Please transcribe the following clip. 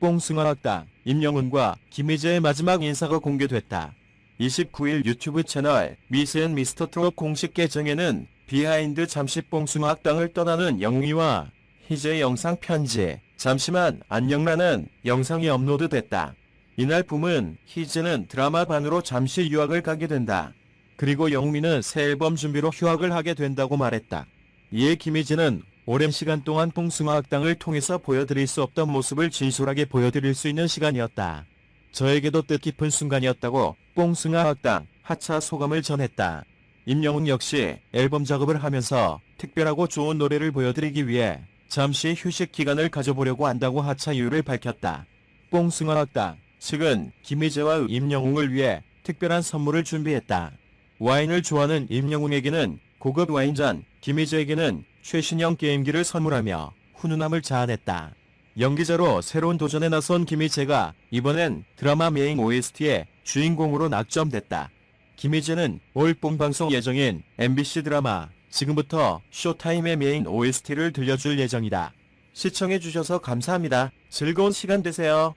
뽕숭아 학당 임영훈과 김희재의 마지막 인사가 공개됐다. 29일 유튜브 채널 미스앤 미스터 트롯 공식 계정에는 비하인드 잠시 뽕숭아 학당을 떠나는 영미와 희재의 영상 편지 잠시만 안녕라는 영상이 업로드됐다. 이날 붐은 희재는 드라마 반으로 잠시 유학을 가게 된다. 그리고 영미는 새 앨범 준비로 휴학을 하게 된다고 말했다. 이에 김희재는 오랜 시간 동안 뽕숭아 학당을 통해서 보여드릴 수 없던 모습을 진솔하게 보여드릴 수 있는 시간이었다. 저에게도 뜻깊은 순간이었다고 뽕숭아 학당 하차 소감을 전했다. 임영웅 역시 앨범 작업을 하면서 특별하고 좋은 노래를 보여드리기 위해 잠시 휴식 기간을 가져보려고 한다고 하차 이유를 밝혔다. 뽕숭아 학당 측은 김희재와 임영웅을 위해 특별한 선물을 준비했다. 와인을 좋아하는 임영웅에게는 고급 와인잔, 김희재에게는 최신형 게임기를 선물하며 훈훈함을 자아냈다. 연기자로 새로운 도전에 나선 김희재가 이번엔 드라마 메인 OST의 주인공으로 낙점됐다. 김희재는 올 봄 방송 예정인 MBC 드라마 지금부터 쇼타임의 메인 OST를 들려줄 예정이다. 시청해주셔서 감사합니다. 즐거운 시간 되세요.